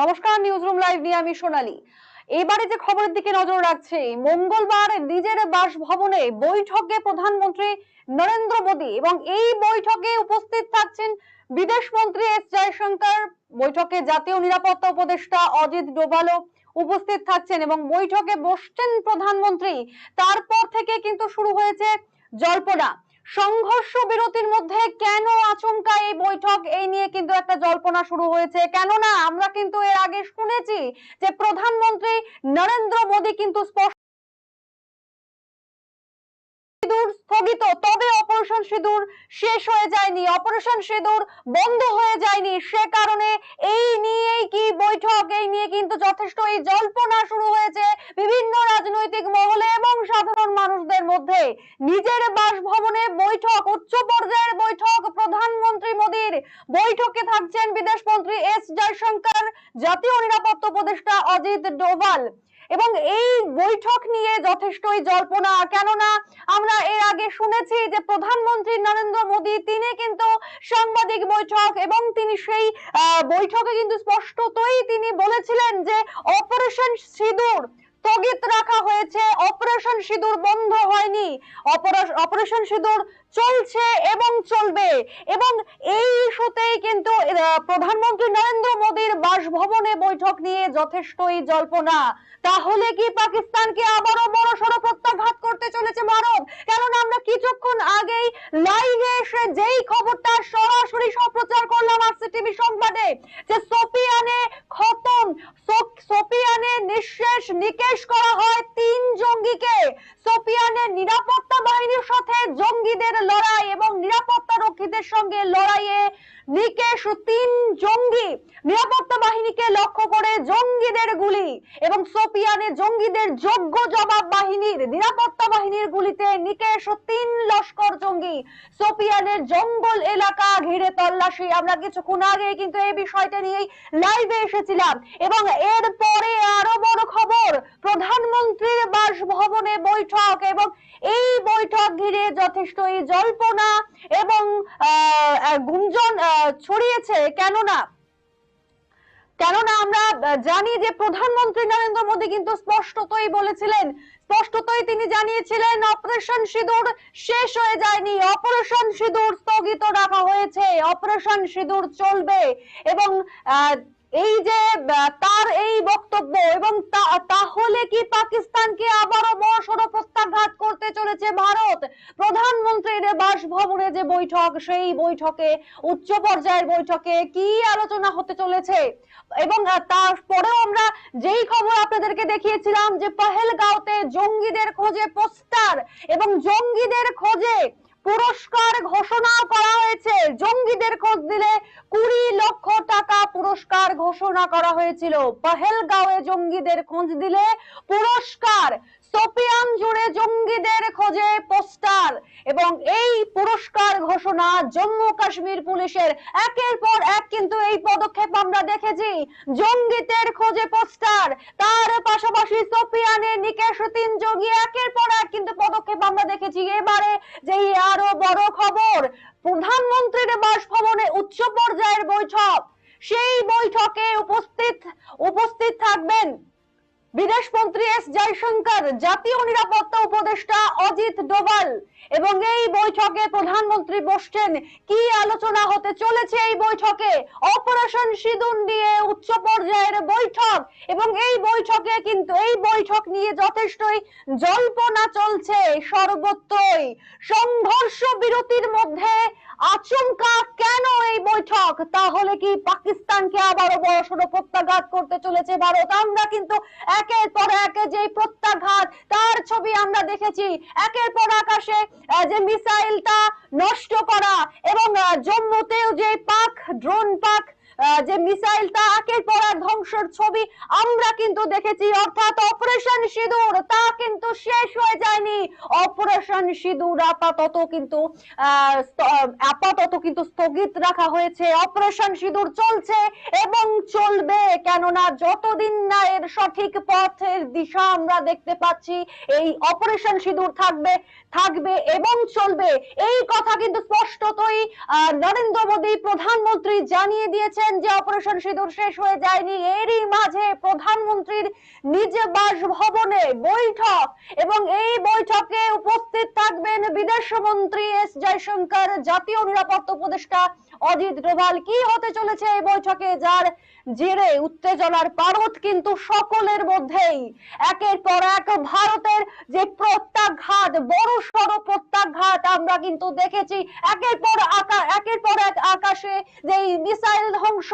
নমস্কার newsroom live নিয়ে আমি সোনালী। এবারে যে খবরের দিকে নজর রাখছে, মঙ্গলবার নিজের বাসভবনে বৈঠকে প্রধানমন্ত্রী নরেন্দ্র মোদী এবং এই বৈঠকে উপস্থিত থাকছেন বিদেশ মন্ত্রী এস জয়শঙ্কর। বৈঠকে জাতীয় নিরাপত্তা উপদেষ্টা অজিত ডোভালও উপস্থিত থাকছেন এবং বৈঠকে বসছেন প্রধানমন্ত্রী। তারপর থেকে কিন্তু শুরু হয়েছে জল্পনা। সংঘর্ষ বিরতির মধ্যে কেন আচমকা এই বৈঠক? এই নিয়ে কিন্তু একটা জল্পনা শুরু হয়েছে। কেননা আমরা কিন্তু এর আগে শুনেছি যে প্রধানমন্ত্রী নরেন্দ্র মোদী কিন্তু স্পষ্ট স্থগিত। তবে অপারেশন সিঁদুর শেষ হয়ে যায়নি। অপারেশন সিঁদুর বন্ধ হয়ে যায়নি। সে কারণে এই নিয়েই কি বৈঠক? এই নিয়ে কিন্তু যথেষ্ট এই জল্পনা শুরু হয়েছে বিভিন্ন রাজনৈতিক মহলে এবং সাধারণ মানুষদের মধ্যে। নিজের বাসভবনে বৈঠক, উচ্চ পর্যায়ের বৈঠক, প্রধানমন্ত্রী মোদীর বৈঠকে থাকছেন বিদেশ মন্ত্রী এস জয়শঙ্কর, জাতীয় নিরাপত্তা উপদেষ্টা অজিত ডোভাল। এবং এই বৈঠক নিয়ে যথেষ্টই জল্পনা। কেননা আমরা এর আগে শুনেছি যে প্রধানমন্ত্রী নরেন্দ্র মোদী, তিনি কিন্তু সাংবাদিক বৈঠক এবং তিনি সেই বৈঠকে কিন্তু স্পষ্টতই তিনি বলেছিলেন যে অপারেশন সিঁদুর স্থগিত রাখা হয়েছে। অপারেশন সিঁদুর বন্ধ হয়নি। অপারেশ- অপারেশন সিঁদুর চলছে এবং চলবে। এবং এই ইস্যুতেই কিন্তু প্রধানমন্ত্রী নরেন্দ্র মোদীর বাসভবনে বৈঠক নিয়ে যথেষ্টই জল্পনা। তাহলে কি পাকিস্তানকে আবারও বড় সড়ো প্রত্যাঘাত করতে চলেছে ভারত? কেননা আমরা কিছুক্ষণ আগেই লাইভে এসে যেই খবরটা সরাসরি সম্প্রচার করলাম আরসি টিভি সংবাদে, যে সোপিয়ানে খতম সোপিয়ানে নিঃশেষ নিকেশ করা হয় তিন জঙ্গিকে। সোপিয়ানে নিরাপত্তা বাহিনীর সাথে জঙ্গিদের লড়াই এবং নিরাপত্তা রক্ষীদের সঙ্গে লড়াইয়ে নিকেশ তিন জঙ্গি নিরাপত্তা বাহিনীকে লক্ষ্য করে জঙ্গিদের গুলি এবং সোপিয়ানে জঙ্গিদের যোগ্য জবাব বাহিনীর, নিরাপত্তা বাহিনীর গুলিতে নিকেশ তিন লস্কর জঙ্গি। সোপিয়ানের জঙ্গল এলাকা ঘিরে তল্লাশি। আমরা কিছুক্ষণ আগে কিন্তু এই বিষয়টা নিয়েই লাইভে এসেছিলাম এবং এর পরে আরও বড় খবর, প্রধানমন্ত্রীর বাসভবনে বৈঠক এবং এই বৈঠক ঘিরে যথেষ্টই জল্পনা এবং গুঞ্জন ছড়িয়েছে। কেননা কেননা আমরা জানি যে প্রধানমন্ত্রী নরেন্দ্র মোদী কিন্তু স্পষ্টতই বলেছিলেন, স্পষ্টতই তিনি জানিয়েছিলেন, অপারেশন সিঁদুর শেষ হয়ে যায়নি, অপারেশন সিঁদুর স্থগিত রাখা হয়েছে, অপারেশন সিঁদুর চলবে এবং এই যে তার এই বক্তব্য এবং তাহলে কি পাকিস্তানকে আবারও বড়সড় প্রত্যাঘাত করতে চলেছে ভারত? প্রধানমন্ত্রীর বাসভবনে যে বৈঠক, সেই বৈঠকে, উচ্চ পর্যায়ের বৈঠকে কি আলোচনা হতে চলেছে? এবং তারপরেও আমরা যেই খবর আপনাদেরকে দেখিয়েছিলাম যে, পহেলগাঁওতে জঙ্গিদের খোঁজে পোস্টার এবং জঙ্গিদের খোঁজে পুরস্কার ঘোষণা করা হয়েছে। জঙ্গিদের খোঁজ দিলে কুড়ি লক্ষ টাকা পুরস্কার ঘোষণা করা হয়েছিল। পহেলগাঁওয়ে জঙ্গিদের খোঁজ দিলে পুরস্কার সোপিয়ান জুড়ে জঙ্গিদের খোঁজে পোস্টার এবং এই পুরস্কার ঘোষণা জম্মু কাশ্মীর পুলিশের। একের পর এক কিন্তু এই পদক্ষেপ আমরা দেখেছি। জঙ্গিদের খোঁজে পোস্টার। তার পাশাপাশি সোপিয়ানে নিকেশ তিন যোগী একের পর এক কিন্তু পদক্ষেপ আমরা দেখেছি। এবারে যেই আরও বড় খবর, প্রধানমন্ত্রীর বাসভবনে উচ্চ পর্যায়ের বৈঠক। সেই বৈঠকে উপস্থিত উপস্থিত থাকবেন বিদেশ মন্ত্রী এস জয়শঙ্কর, জাতীয় নিরাপত্তা উপদেষ্টা অজিত ডোভাল, এবং এই বৈঠকে প্রধানমন্ত্রী বসছেন। কি আলোচনা হতে চলেছে এই বৈঠকে? অপারেশন সিঁদুর নিয়ে উচ্চ পর্যায়ের বৈঠক, এবং এই বৈঠকে কিন্তু, এই বৈঠক নিয়ে যথেষ্টই জল্পনা চলছে সর্বত্রই। সংঘর্ষ বিরতির মধ্যে আচমকা কেন এই বৈঠক? তাহলে কি পাকিস্তানকে আবারও বড়সড় প্রত্যাঘাত করতে চলেছে ভারত? আমরা কিন্তু একের পর একে যে প্রত্যাঘাত, তার ছবি আমরা দেখেছি। একের পর আকাশে যে মিসাইলটা নষ্ট করা এবং জম্মুতেও যে পাক, ড্রোন পাক যে মিসাইলটা একের পর এক ধ্বংসের ছবি আমরা কিন্তু দেখেছি, অর্থাৎ অপারেশন সিঁদুর, তা কিন্তু শেষ হয়ে যায়নি। অপারেশন সিঁদুর আপাতত কিন্তু আপাতত কিন্তু স্থগিত রাখা হয়েছে। অপারেশন সিঁদুর চলছে এবং চলবে, কেননা যতদিন না এর সঠিক পথের দিশা আমরা দেখতে পাচ্ছি, এই অপারেশন সিঁদুর থাকবে থাকবে এবং চলবে। এই কথা কিন্তু স্পষ্টতই নরেন্দ্র মোদী প্রধানমন্ত্রী জানিয়ে দিয়েছেন। যে অপারেশন সিঁদুর শেষ হয়ে যায়নি। এরই মাঝে প্রধানমন্ত্রীর নিজ বাসভবনে বৈঠক এবং এই বৈঠকে উপস্থিত থাকবেন বিদেশ মন্ত্রী এস জয়শঙ্কর, জাতীয় নিরাপত্তা উপদেষ্টা অজিত ডোভাল। কি হতে চলেছে এই বৈঠকে? যার জেরে উত্তেজনার পারদ কিন্তু সকলের মধ্যেই। একের পর এক ভারতের যে প্রত্যাঘাত, বড় সড় প্রত্যাঘাত আমরা কিন্তু দেখেছি। একের পর একের পর এক আকাশে যে মিসাইল ধ্বংস,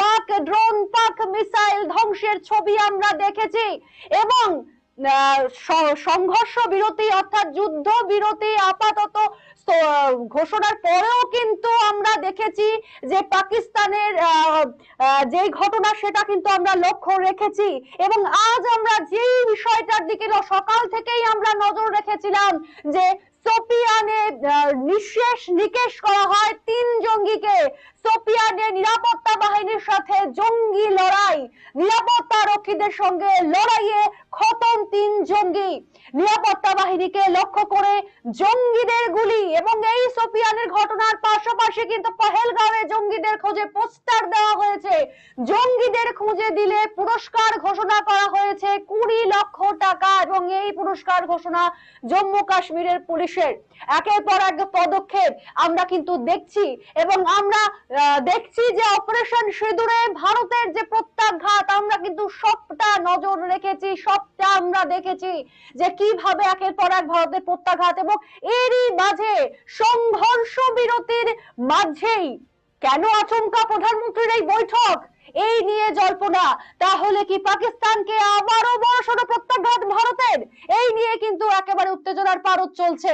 পাক ড্রোন, পাক মিসাইল ধ্বংসের ছবি আমরা দেখেছি। এবং সংঘর্ষ বিরতি অর্থাৎ যুদ্ধ বিরতি আপাতত ঘোষণার পরেও কিন্তু আমরা দেখেছি যে পাকিস্তানের যেই ঘটনা সেটা কিন্তু আমরা লক্ষ্য রেখেছি। এবং আজ আমরা যেই দিকে সকাল থেকেই আমরা নজর রেখেছিলাম যে সোপিয়ানে নিঃশেষ নিকেশ করা হয় তিন জঙ্গিকে। সোপিয়ানে নিরাপত্তা বাহিনীর সাথে জঙ্গি লড়াই। নিরাপত্তা রক্ষীদের সঙ্গে লড়াইয়ে খতম তিন জঙ্গি। নিরাপত্তা বাহিনীকে লক্ষ্য করে জঙ্গিদের গুলি এবং এই সোপিয়ানের ঘটনার পাশাপাশি কিন্তু পহেলগাঁওয়ে জঙ্গিদের খোঁজে পোস্টার দেওয়া হয়েছে। জঙ্গিদের খুঁজে দিলে পুরস্কার ঘোষণা করা হয়েছে কুড়ি লক্ষ টাকা এবং এই পুরস্কার ঘোষণা জম্মু কাশ্মীরের পুলিশের। একের পর এক পদক্ষেপ আমরা কিন্তু দেখছি এবং আমরা দেখছি যে অপারেশন সিঁদুরে ভারতের যে প্রত্যাঘাত, আমরা কিন্তু সবটা নজর রেখেছি, সবটা আমরা দেখেছি যে কীভাবে একের পর এক ভারতের প্রত্যাঘাত এবং এরই মাঝে সংঘর্ষ বিরতির মাঝেই কেন আচমকা প্রধানমন্ত্রীর এই বৈঠক? এই নিয়ে জল্পনা। তাহলে কি পাকিস্তানকে আবারও বড়সড় প্রত্যাঘাত ভারতের? এই নিয়ে কিন্তু একেবারে উত্তেজনার পারদ চলছে।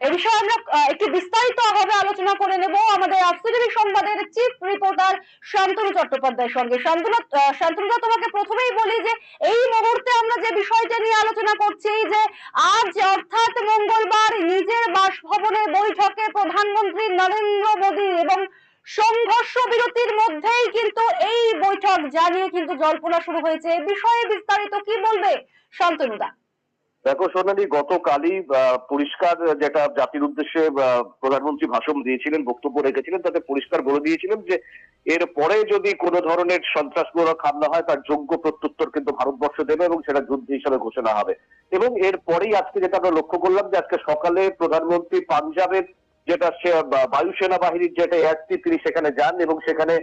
এ বিষয়ে আমরা একটু বিস্তারিত ভাবে আলোচনা করে নেব আমাদের আফসিলিবি সংবাদের চিফ রিপোর্টার শান্তনু চট্টোপাধ্যায়ের সঙ্গে। শান্তনু শান্তনুদা, তোমাকে প্রথমেই বলি যে, এই মুহূর্তে আমরা যে বিষয়টা নিয়ে আলোচনা করছি যে, আজ অর্থাৎ মঙ্গলবার নিজের বাসভবনে বৈঠকে প্রধানমন্ত্রী নরেন্দ্র মোদী এবং সংঘর্ষ বিরতির মধ্যেই কিন্তু এই বৈঠক জানিয়ে কিন্তু জল্পনা শুরু হয়েছে। এ বিষয়ে বিস্তারিত কি বলবে শান্তনুদা? দেখো সোনালি, গতকালই পরিষ্কার যেটা জাতির উদ্দেশ্যে প্রধানমন্ত্রী ভাষণ দিয়েছিলেন, বক্তব্য রেখেছিলেন, তাতে পরিষ্কার বলে দিয়েছিলেন যে, এর পরে যদি কোনো ধরনের সন্ত্রাসমূলক হামলা হয়, তার যোগ্য প্রত্যুত্তর কিন্তু ভারতবর্ষ দেবে এবং সেটা যুদ্ধ হিসাবে ঘোষণা হবে। এবং এর পরেই আজকে যেটা আমরা লক্ষ্য করলাম যে, আজকে সকালে প্রধানমন্ত্রী পাঞ্জাবের যেটা সে- বায়ুসেনা বাহিনীর যেটা এয়ারচিফ তিনি সেখানে যান এবং সেখানে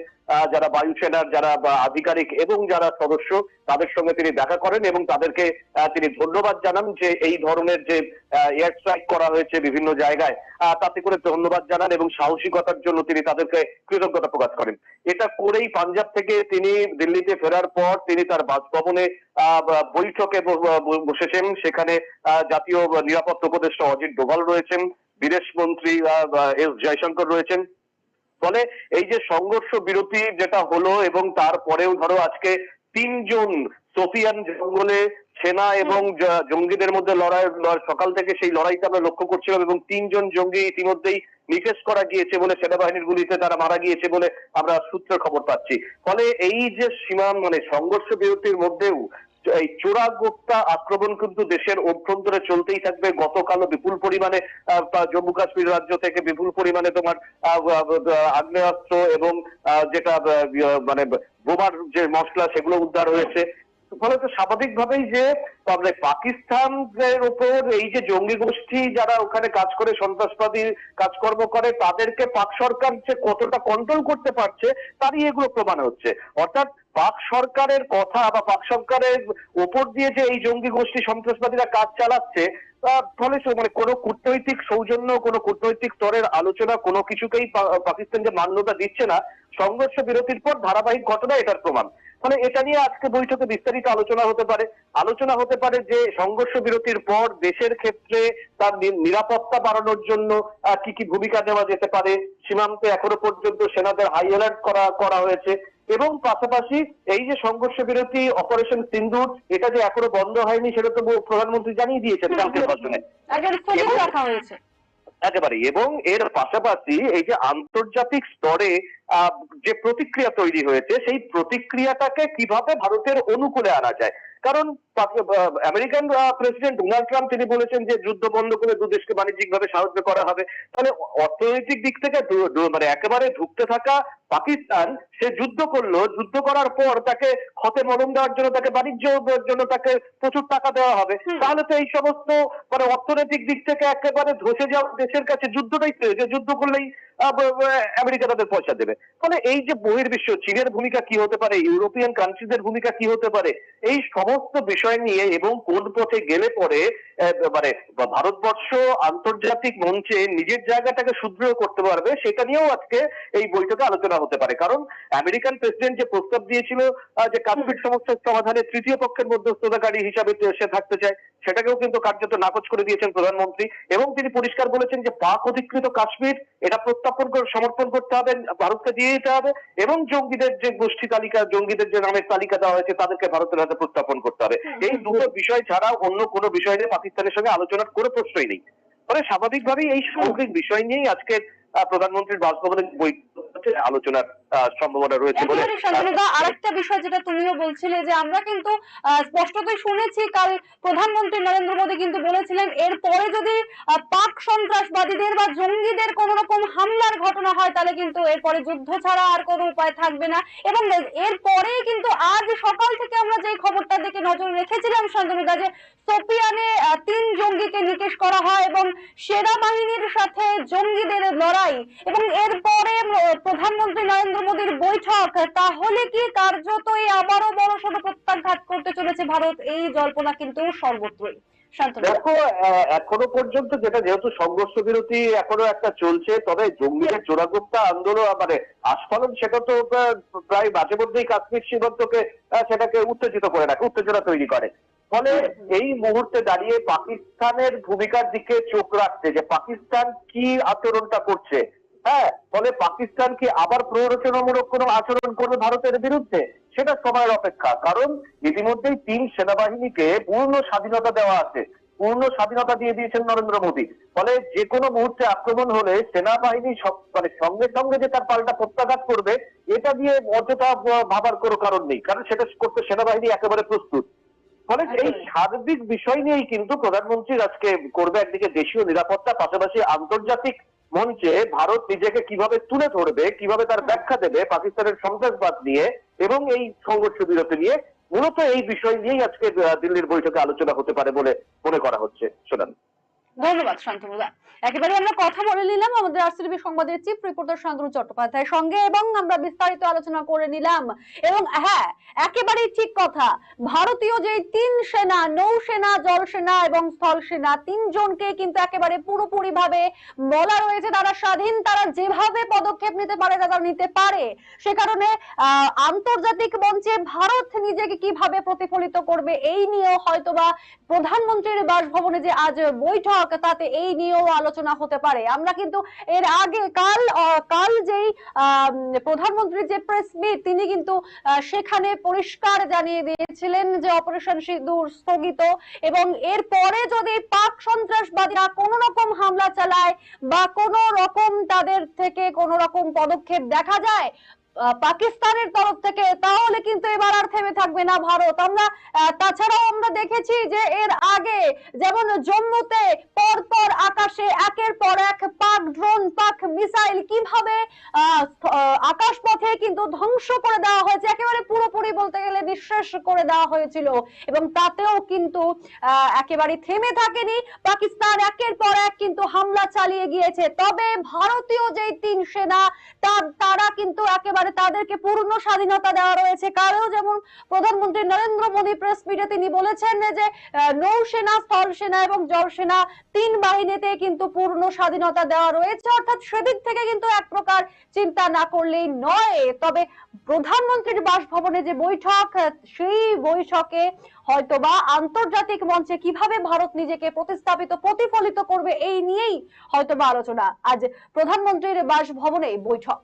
যারা বায়ুসেনার যারা আধিকারিক এবং যারা সদস্য, তাদের সঙ্গে তিনি দেখা করেন এবং তাদেরকে তিনি ধন্যবাদ জানান যে এই ধরনের যে এয়ার স্ট্রাইক করা হয়েছে বিভিন্ন জায়গায় তাতে করে ধন্যবাদ জানান এবং সাহসিকতার জন্য তিনি তাদেরকে কৃতজ্ঞতা প্রকাশ করেন। এটা করেই পাঞ্জাব থেকে তিনি দিল্লিতে ফেরার পর তিনি তার বাসভবনে বৈঠকে বসেছেন। সেখানে জাতীয় নিরাপত্তা উপদেষ্টা অজিত ডোভাল রয়েছেন। বিদেশ মন্ত্রী এস জয়শঙ্কর রয়েছেন। ফলে এই যে সংঘর্ষ বিরতি যেটা হলো এবং তারপরেও ধরো আজকে তিনজন সোফিয়ান জঙ্গলে সেনা এবং জঙ্গিদের মধ্যে লড়াই সকাল থেকে সেই লড়াইটা আমরা লক্ষ্য করছিলাম এবং তিনজন জঙ্গি ইতিমধ্যেই নিকেশ করা গিয়েছে বলে সেনাবাহিনীর গুলিতে তারা মারা গিয়েছে বলে আমরা সূত্রের খবর পাচ্ছি। ফলে এই যে সীমা মানে সংঘর্ষ বিরতির মধ্যেও এই চোরা গোপ্তা আক্রমণ কিন্তু দেশের অভ্যন্তরে চলতেই থাকবে। গতকালও বিপুল পরিমাণে জম্মু কাশ্মীর রাজ্য থেকে বিপুল পরিমাণে তোমার আগ্নেয়াস্ত্র এবং যেটা ইয়ে, মানে বোমার যে মশলা সেগুলো উদ্ধার হয়েছে। ফলে তো স্বাভাবিকভাবেই যে তাহলে পাকিস্তানের উপর এই যে জঙ্গি গোষ্ঠী যারা ওখানে কাজ করে, সন্ত্রাসবাদী কাজকর্ম করে, তাদেরকে পাক সরকার যে কতটা কন্ট্রোল করতে পারছে, তারই এগুলো প্রমাণ হচ্ছে। অর্থাৎ পাক সরকারের কথা বা পাক সরকারের ওপর দিয়ে যে এই জঙ্গি গোষ্ঠী সন্ত্রাসবাদীরা কাজ চালাচ্ছে ফলে মানে কোনো কূটনৈতিক সৌজন্য, কোনো কূটনৈতিক স্তরের আলোচনা, কোনো কিছুকেই পাকিস্তান যে মান্যতা দিচ্ছে না, সংঘর্ষ বিরতির পর ধারাবাহিক ঘটনা এটার প্রমাণ। ফলে এটা নিয়ে আজকে বৈঠকে বিস্তারিত আলোচনা হতে পারে। আলোচনা হতে পারে যে সংঘর্ষ বিরতির পর দেশের ক্ষেত্রে তার নিরাপত্তা বাড়ানোর জন্য কি কি ভূমিকা নেওয়া যেতে পারে সীমান্তে এখনও পর্যন্ত সেনাদের হাই অ্যালার্ট করা করা হয়েছে। এবং পাশাপাশি এই যে সংঘর্ষ বিরতি অপারেশন সিন্দুর এটা যে এখনও বন্ধ হয়নি সেটা তো প্রধানমন্ত্রী জানিয়ে দিয়েছেন ভাষণে। একেবারে এবং- এর পাশাপাশি এই যে আন্তর্জাতিক স্তরে যে প্রতিক্রিয়া তৈরি হয়েছে সেই প্রতিক্রিয়াটাকে কীভাবে ভারতের অনুকূলে আনা যায়? কারণ আমেরিকান প্রেসিডেন্ট ডোনাল্ড ট্রাম্প তিনি বলেছেন যে যুদ্ধ বন্ধ করে দু দেশকে বাণিজ্যিকভাবে সাহায্য করা হবে। তাহলে অর্থনৈতিক দিক থেকে মানে একেবারে ঢুকতে থাকা পাকিস্তান সে যুদ্ধ করল। যুদ্ধ করার পর তাকে ক্ষতে মলম দেওয়ার জন্য তাকে বাণিজ্য জন্য তাকে প্রচুর টাকা দেওয়া হবে। তাহলে তো এই সমস্ত মানে অর্থনৈতিক দিক থেকে একেবারে ধসে যাওয়া দেশের কাছে যুদ্ধটাই যে যুদ্ধ করলেই আমেরিকা তাদের পয়সা দেবে। ফলে এই যে বহির্বিশ্ব চীনের ভূমিকা কি হতে পারে ইউরোপিয়ান কান্ট্রিদের ভূমিকা কি হতে পারে এই সমস্ত বিষয় নিয়ে এবং কোন পথে গেলে পরে মানে ভারতবর্ষ আন্তর্জাতিক মঞ্চে নিজের জায়গাটাকে সুদৃঢ় করতে পারবে সেটা নিয়েও আজকে এই বৈঠকে আলোচনা হতে পারে। কারণ আমেরিকান প্রেসিডেন্ট যে প্রস্তাব দিয়েছিল যে কাশ্মীর সমস্যার সমাধানে তৃতীয় পক্ষের মধ্যস্থতাকারী হিসাবে সে থাকতে চায় সেটাকেও কিন্তু কার্যত নাকচ করে দিয়েছেন প্রধানমন্ত্রী। এবং তিনি পরিষ্কার বলেছেন যে পাক অধিকৃত কাশ্মীর এটা প্রত্যাপন সমর্পণ করতে হবে ভারতকে দিয়ে দিতে হবে এবং জঙ্গিদের যে গোষ্ঠী তালিকা জঙ্গিদের যে নামের তালিকা দেওয়া হয়েছে তাদেরকে ভারতের হাতে প্রত্যাপন করতে হবে। এই দুটো বিষয় ছাড়া অন্য কোনো বিষয় নিয়ে পাকিস্তানের সঙ্গে আলোচনার কোনো প্রশ্নই নেই। ফলে স্বাভাবিকভাবেই এই সামগ্রিক বিষয় নিয়েই আজকে প্রধানমন্ত্রীর বাসভবনের বৈঠকে। আলোচনার সম্ভাবনা রয়েছে বলে আরেকটা বিষয় যেটা তুমিও বলছিলে যে আমরা কিন্তু স্পষ্টতই শুনেছি কাল প্রধানমন্ত্রী নরেন্দ্র মোদী কিন্তু বলেছিলেন এরপরে যদি পাক সন্ত্রাসবাদীদের বা জঙ্গিদের কোন রকম হামলার ঘটনা হয় তাহলে কিন্তু এরপরে যুদ্ধ ছাড়া আর কোনো উপায় থাকবে না। এবং এরপরেই কিন্তু আজ সকাল থেকে আমরা যে খবরটার দিকে নজর রেখেছিলাম শান্তনুদা যে সোপিয়ানে তিন জঙ্গিকে নিকেশ করা হয় এবং সেনাবাহিনীর সাথে জঙ্গিদের লড়াই। এবং এরপরে প্রধানমন্ত্রী নরেন্দ্র মোদীর বৈঠক তাহলে কি কার্যতই আবারও বড় সড় প্রত্যাঘাত করতে চলেছে ভারত? এই জল্পনা কিন্তু সর্বত্রই। দেখো এখনও পর্যন্ত যেটা যেহেতু সংঘর্ষ বিরতি এখনও একটা চলছে তবে জঙ্গিদের চোরাগোপ্তা আন্দোলন মানে আস্ফালন সেটা তো প্রায় মাঝে মধ্যেই কাশ্মীর সীমান্তকে সেটাকে উত্তেজিত করে রাখে উত্তেজনা তৈরি করে। ফলে এই মুহূর্তে দাঁড়িয়ে পাকিস্তানের ভূমিকার দিকে চোখ রাখছে যে পাকিস্তান কি আচরণটা করছে। হ্যাঁ ফলে পাকিস্তান কি আবার প্ররোচনামূলক কোনো আচরণ করবে ভারতের বিরুদ্ধে? সেটা সময়ের অপেক্ষা। কারণ ইতিমধ্যেই তিন সেনাবাহিনীকে পূর্ণ স্বাধীনতা দেওয়া আছে। পূর্ণ স্বাধীনতা দিয়ে দিয়েছেন নরেন্দ্র মোদী। ফলে যে কোনো মুহূর্তে আক্রমণ হলে সেনাবাহিনী সব মানে সঙ্গে সঙ্গে যে তার পাল্টা প্রত্যাঘাত করবে এটা দিয়ে অযথা ভাবার কোনো কারণ নেই। কারণ সেটা করতে সেনাবাহিনী একেবারে প্রস্তুত। ফলে এই সার্বিক বিষয় নিয়েই কিন্তু প্রধানমন্ত্রীর আজকে করবে একদিকে দেশীয় নিরাপত্তা পাশাপাশি আন্তর্জাতিক মঞ্চে ভারত নিজেকে কীভাবে তুলে ধরবে কীভাবে তার ব্যাখ্যা দেবে পাকিস্তানের সন্ত্রাসবাদ নিয়ে এবং এই সংঘর্ষ বিরতি নিয়ে মূলত এই বিষয় নিয়েই আজকে দিল্লির বৈঠকে আলোচনা হতে পারে বলে মনে করা হচ্ছে। শোনান ধন্যবাদ শান্তনুদা। একেবারে আমরা কথা বলে নিলাম আমাদের আরসিবি সংবাদের চিফ রিপোর্টার শান্তনু চট্টোপাধ্যায়ের সঙ্গে এবং আমরা বিস্তারিত আলোচনা করে নিলাম। এবং হ্যাঁ একেবারেই ঠিক কথা, ভারতীয় যে তিন সেনা, নৌসেনা, জলসেনা এবং স্থল সেনা তিনজনকে কিন্তু একেবারে পুরোপুরি ভাবে বলা রয়েছে তারা স্বাধীন, তারা যেভাবে পদক্ষেপ নিতে পারে তারা নিতে পারে। সে কারণে আন্তর্জাতিক মঞ্চে ভারত নিজেকে কীভাবে প্রতিফলিত করবে এই নিয়েও হয়তোবা প্রধানমন্ত্রীর বাসভবনে যে আজ বৈঠক তাতে এই নিয়েও আলোচনা হতে পারে। আমরা কিন্তু এর আগে কাল কাল যেই আহ, প্রধানমন্ত্রীর যে প্রেস মিট তিনি কিন্তু সেখানে পরিষ্কার জানিয়ে দিয়েছিলেন যে অপারেশন সিঁদুর স্থগিত এবং এর পরে যদি পাক সন্ত্রাসবাদীরা কোনো রকম হামলা চালায় বা কোনো রকম তাদের থেকে কোনো রকম পদক্ষেপ দেখা যায় পাকিস্তানের তরফ থেকে তাহলে কিন্তু এবার আর থেমে থাকবে না ভারত। আমরা তাছাড়াও আমরা দেখেছি যে এর আগে যেমন জম্মুতে পর পর আকাশে একের পর এক পাক ড্রোন পাক মিসাইল কীভাবে আহ, আকাশপথে কিন্তু ধ্বংস করে দেওয়া হয়েছে একেবারে পুরোপুরি বলতে গেলে নিঃশেষ করে দেওয়া হয়েছিল। এবং তাতেও কিন্তু একেবারে থেমে থাকেনি। পাকিস্তান একের পর এক কিন্তু হামলা চালিয়ে গিয়েছে। তবে ভারতীয় যে তিন সেনা তারা কিন্তু একেবারে তাদেরকে পূর্ণ স্বাধীনতা দেওয়া রয়েছে। কারও যেমন প্রধানমন্ত্রী নরেন্দ্র মোদী প্রেস মিটে তিনি বলেছেন যে নৌসেনা স্থল সেনা এবং জল সেনা তিন বাহিনীতে কিন্তু পূর্ণ স্বাধীনতা দেওয়া রয়েছে। অর্থাৎ সেদিক থেকে কিন্তু এক প্রকার চিন্তা না করলেই নয়। তবে প্রধানমন্ত্রীর বাসভবনে যে বৈঠক সেই বৈঠকে হয়তোবা আন্তর্জাতিক মঞ্চে কীভাবে ভারত নিজেকে প্রতিস্থাপিত, প্রতিফলিত করবে, এই নিয়েই হয়তোবা আলোচনা। আজ প্রধানমন্ত্রীর বাসভবনে বৈঠক।